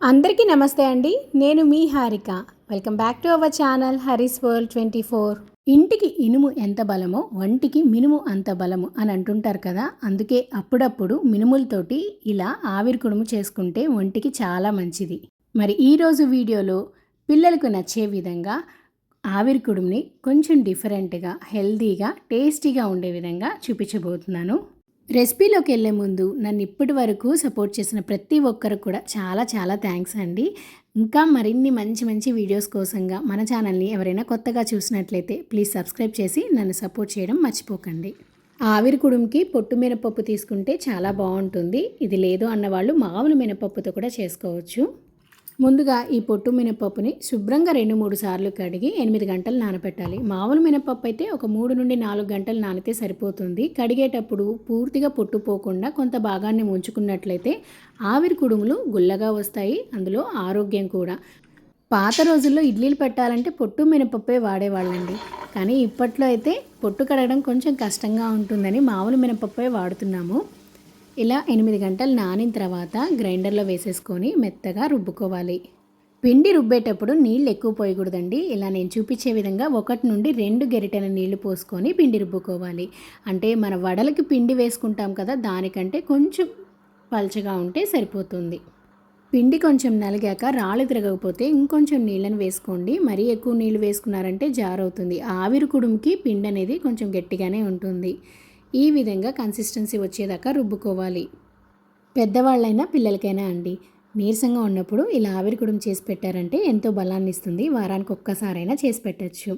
అందరికీ నమస్తే అండి. నేను మీ Harika. Welcome back to our channel Hari's world twenty four. ఇంటికి ఇనుము ఎంత బలమో వంటికి మినుము అంత బలము అని అంటుంటారు కదా అందుకే అప్పుడప్పుడు మినుములతోటి ఇలా ఆవిరి కుడుము చేసుకుంటే ఒంటికి చాలా మంచిది. మరి ఈరోజు వీడియోలో పిల్లలకు నచ్చే విధంగా ఆవిరి కుడుముని కొంచెం డిఫరెంట్గా హెల్తీగా టేస్టీగా ఉండే విధంగా చూపించబోతున్నాను. రెసిపీలోకి వెళ్ళే ముందు నన్ను ఇప్పటి వరకు సపోర్ట్ చేసిన ప్రతి ఒక్కరు కూడా చాలా చాలా థ్యాంక్స్ అండి. ఇంకా మరిన్ని మంచి మంచి వీడియోస్ కోసంగా మన ఛానల్ని ఎవరైనా కొత్తగా చూసినట్లయితే ప్లీజ్ సబ్స్క్రైబ్ చేసి నన్ను సపోర్ట్ చేయడం మర్చిపోకండి. ఆవిరి కుడుంకి పొట్టు మినపప్పు తీసుకుంటే చాలా బాగుంటుంది. ఇది లేదు అన్నవాళ్ళు మామూలు మినపప్పుతో కూడా చేసుకోవచ్చు. ముందుగా ఈ పొట్టు మినపప్పుని శుభ్రంగా రెండు మూడు సార్లు కడిగి ఎనిమిది గంటలు నానబెట్టాలి మామూలు మినపప్పు అయితే ఒక మూడు నుండి నాలుగు గంటలు నానితే సరిపోతుంది. కడిగేటప్పుడు పూర్తిగా పొట్టు పోకుండా కొంత భాగాన్ని ఉంచుకున్నట్లయితే ఆవిరి కుడుములు గుల్లగా వస్తాయి. అందులో ఆరోగ్యం కూడా. పాత రోజుల్లో ఇడ్లీలు పెట్టాలంటే పొట్టు మినపప్పే వాడేవాళ్ళండి. కానీ ఇప్పట్లో అయితే పొట్టు కడగడం కొంచెం కష్టంగా ఉంటుందని మామూలు మినపప్పే వాడుతున్నాము. ఇలా ఎనిమిది గంటలు నానిన తర్వాత గ్రైండర్లో వేసేసుకొని మెత్తగా రుబ్బుకోవాలి. పిండి రుబ్బేటప్పుడు నీళ్ళు ఎక్కువ పోయకూడదండి. ఇలా నేను చూపించే విధంగా ఒకటి నుండి రెండు గెరిటెల నీళ్ళు పోసుకొని పిండి రుబ్బుకోవాలి. అంటే మన వడలకి పిండి వేసుకుంటాం కదా దానికంటే కొంచెం పలచగా ఉంటే సరిపోతుంది. పిండి కొంచెం నలిగాక రాళ్ళు తిరగకపోతే ఇంకొంచెం నీళ్ళని వేసుకోండి. మరీ ఎక్కువ నీళ్ళు వేసుకున్నారంటే జారవుతుంది. ఆవిరి కుడుంకి పిండి అనేది కొంచెం గట్టిగానే ఉంటుంది. ఈ విధంగా కన్సిస్టెన్సీ వచ్చేదాకా రుబ్బుకోవాలి. పెద్దవాళ్ళైనా పిల్లలకైనా అండి. నీరసంగా ఉన్నప్పుడు ఇలా ఆవిరి కుడుం చేసి పెట్టారంటే ఎంతో బలాన్ని ఇస్తుంది వారానికి ఒక్కసారైనా చేసి పెట్టచ్చు.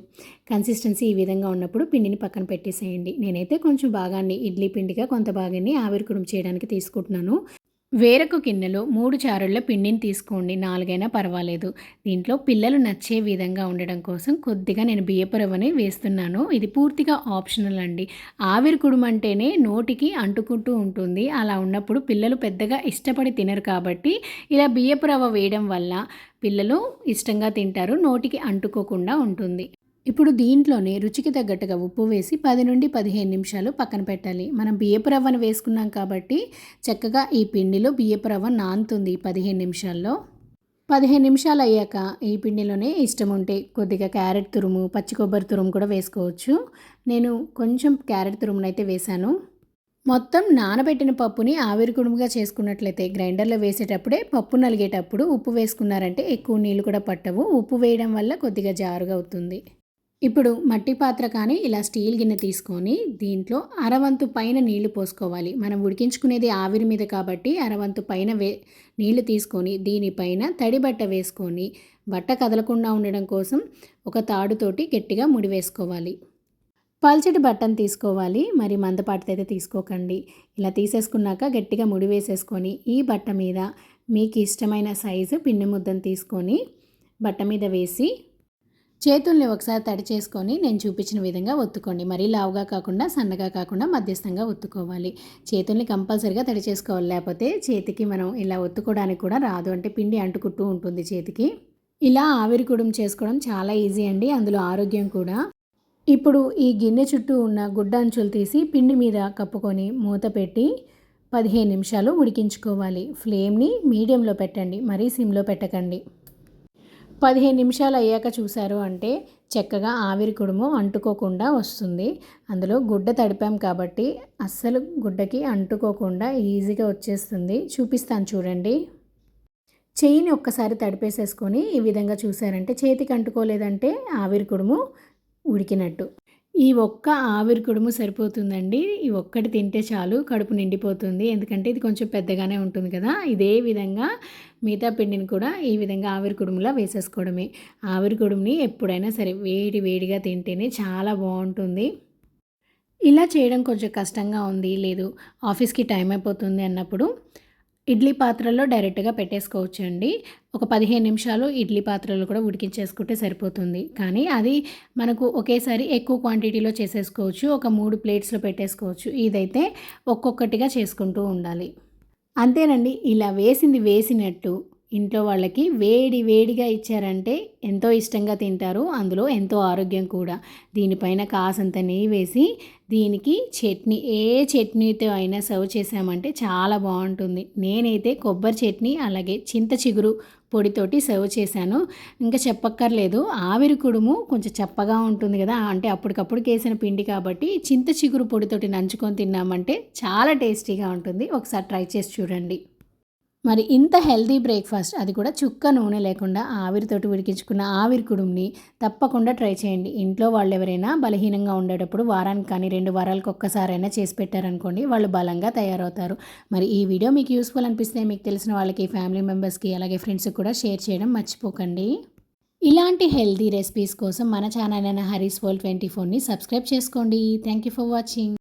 కన్సిస్టెన్సీ ఈ విధంగా ఉన్నప్పుడు పిండిని పక్కన పెట్టేసేయండి. నేనైతే కొంచెం భాగాన్ని ఇడ్లీ పిండిగా కొంత భాగాన్ని ఆవిరి కుడుం చేయడానికి తీసుకుంటున్నాను. వేరొక గిన్నెలో మూడు చారుళ్ళ పిండిని తీసుకోండి. నాలుగైనా పర్వాలేదు. దీంట్లో పిల్లలు నచ్చే విధంగా ఉండడం కోసం కొద్దిగా నేను బియ్యపురవని వేస్తున్నాను. ఇది పూర్తిగా ఆప్షనల్ అండి. ఆవిరి కుడుమంటేనే నోటికి అంటుకుంటూ ఉంటుంది. అలా ఉన్నప్పుడు పిల్లలు పెద్దగా ఇష్టపడి తినరు కాబట్టి ఇలా బియ్యపు రవ్వ వేయడం వల్ల పిల్లలు ఇష్టంగా తింటారు. నోటికి అంటుకోకుండా ఉంటుంది. ఇప్పుడు దీంట్లోనే రుచికి తగ్గట్టుగా ఉప్పు వేసి పది నుండి పదిహేను నిమిషాలు పక్కన పెట్టాలి. మనం బియ్యపు రవ్వను వేసుకున్నాం కాబట్టి చక్కగా ఈ పిండిలో బియ్యపు రవ్వ నానుతుంది పదిహేను నిమిషాల్లో. పదిహేను నిమిషాలు అయ్యాక ఈ పిండిలోనే ఇష్టం ఉంటే కొద్దిగా క్యారెట్ తురుము పచ్చి కొబ్బరి తురుము కూడా వేసుకోవచ్చు. నేను కొంచెం క్యారెట్ తురుమునైతే వేశాను. మొత్తం నానబెట్టిన పప్పుని ఆవిరి కుడుముగా చేసుకున్నట్లయితే గ్రైండర్లో వేసేటప్పుడే పప్పు నలిగేటప్పుడు ఉప్పు వేసుకున్నారంటే ఎక్కువ నీళ్ళు కూడా పట్టవు. ఉప్పు వేయడం వల్ల కొద్దిగా జారుగా అవుతుంది. ఇప్పుడు మట్టి పాత్ర కానీ ఇలా స్టీల్ గిన్నె తీసుకొని దీంట్లో అరవంతు పైన నీళ్ళు పోసుకోవాలి. మనం ఉడికించుకునేది ఆవిరి మీద కాబట్టి అరవంతు పైన వే నీళ్ళు తీసుకొని దీనిపైన తడి బట్ట వేసుకొని బట్ట కదలకుండా ఉండడం కోసం ఒక తాడుతోటి గట్టిగా ముడి వేసుకోవాలి. పల్చటి బట్టను తీసుకోవాలి. మరి మందపాటితో అయితే తీసుకోకండి. ఇలా తీసేసుకున్నాక గట్టిగా ముడి వేసేసుకొని ఈ బట్ట మీద మీకు ఇష్టమైన సైజు పిండి ముద్దను తీసుకొని బట్ట మీద వేసి చేతుల్ని ఒకసారి తడి చేసుకొని నేను చూపించిన విధంగా ఒత్తుకోండి. మరీ లావుగా కాకుండా సన్నగా కాకుండా మధ్యస్థంగా ఒత్తుకోవాలి. చేతుల్ని కంపల్సరిగా తడి చేసుకోవాలి. లేకపోతే చేతికి మనం ఇలా ఒత్తుకోవడానికి కూడా రాదు. అంటే పిండి అంటుకుంటూ ఉంటుంది చేతికి. ఇలా ఆవిరి కుడుం చేసుకోవడం చాలా ఈజీ అండి. అందులో ఆరోగ్యం కూడా. ఇప్పుడు ఈ గిన్నె చుట్టూ ఉన్న గుడ్డ అంచులు తీసి పిండి మీద కప్పుకొని మూత పెట్టి పదిహేను నిమిషాలు ఉడికించుకోవాలి. ఫ్లేమ్ని మీడియంలో పెట్టండి. మరీ సిమ్లో పెట్టకండి. పదిహేను నిమిషాలు అయ్యాక చూశారు అంటే చక్కగా ఆవిరి కుడుము అంటుకోకుండా వస్తుంది. అందులో గుడ్డ తడిపాం కాబట్టి అస్సలు గుడ్డకి అంటుకోకుండా ఈజీగా వచ్చేస్తుంది. చూపిస్తాను చూడండి. చేయిని ఒక్కసారి తడిపేసేసుకొని ఈ విధంగా చూసారంటే చేతికి అంటుకోలేదంటే ఆవిరి కుడుము ఉడికినట్టు. ఈ ఒక్క ఆవిరి కుడుము సరిపోతుందండి. ఈ ఒక్కటి తింటే చాలు కడుపు నిండిపోతుంది. ఎందుకంటే ఇది కొంచెం పెద్దగానే ఉంటుంది కదా. ఇదే విధంగా మిగతా పిండిని కూడా ఈ విధంగా ఆవిరి కుడుములా వేసేసుకోవడమే. ఆవిరి కుడుముని ఎప్పుడైనా సరే వేడి వేడిగా తింటేనే చాలా బాగుంటుంది. ఇలా చేయడం కొంచెం కష్టంగా ఉంది. లేదు ఆఫీస్కి టైం అయిపోతుంది అన్నప్పుడు ఇడ్లీ పాత్రలో డైరెక్ట్గా పెట్టేసుకోవచ్చు అండి ఒక పదిహేను నిమిషాలు ఇడ్లీ పాత్రలో కూడా ఉడికించేసుకుంటే సరిపోతుంది. కానీ అది మనకు ఒకేసారి ఎక్కువ క్వాంటిటీలో చేసేసుకోవచ్చు. ఒక మూడు ప్లేట్స్లో పెట్టేసుకోవచ్చు. ఇదైతే ఒక్కొక్కటిగా చేసుకుంటూ ఉండాలి. అంతేనండి ఇలా వేసింది వేసినట్టు ఇంట్లో వాళ్ళకి వేడి వేడిగా ఇచ్చారంటే ఎంతో ఇష్టంగా తింటారు. అందులో ఎంతో ఆరోగ్యం కూడా. దీనిపైన కాసంత నెయ్యి వేసి దీనికి చట్నీ ఏ చట్నీతో అయినా సర్వ్ చేసామంటే చాలా బాగుంటుంది. నేనైతే కొబ్బరి చట్నీ అలాగే చింత చిగురు పొడితోటి సర్వ్ చేశాను. ఇంకా చెప్పక్కర్లేదు. ఆవిరి కుడుము కొంచెం చప్పగా ఉంటుంది కదా అంటే అప్పటికప్పుడు కేసిన పిండి కాబట్టి చింత చిగురు పొడితోటి నంచుకొని తిన్నామంటే చాలా టేస్టీగా ఉంటుంది. ఒకసారి ట్రై చేసి చూడండి. మరి ఇంత హెల్తీ బ్రేక్ఫాస్ట్ అది కూడా చుక్క నూనె లేకుండా ఆవిరితోటి ఉడికించుకున్న ఆవిరి కుడుంని తప్పకుండా ట్రై చేయండి. ఇంట్లో వాళ్ళు ఎవరైనా బలహీనంగా ఉండేటప్పుడు వారానికి కానీ రెండు వారాలకు ఒక్కసారైనా చేసి పెట్టారనుకోండి వాళ్ళు బలంగా తయారవుతారు. మరి ఈ వీడియో మీకు యూస్ఫుల్ అనిపిస్తే మీకు తెలిసిన వాళ్ళకి ఫ్యామిలీ మెంబర్స్కి అలాగే ఫ్రెండ్స్కి కూడా షేర్ చేయడం మర్చిపోకండి. ఇలాంటి హెల్తీ రెసిపీస్ కోసం మన ఛానల్ అయిన హరీస్ వరల్డ్ ట్వంటీ ఫోర్ని సబ్స్క్రైబ్ చేసుకోండి. Thank you for watching.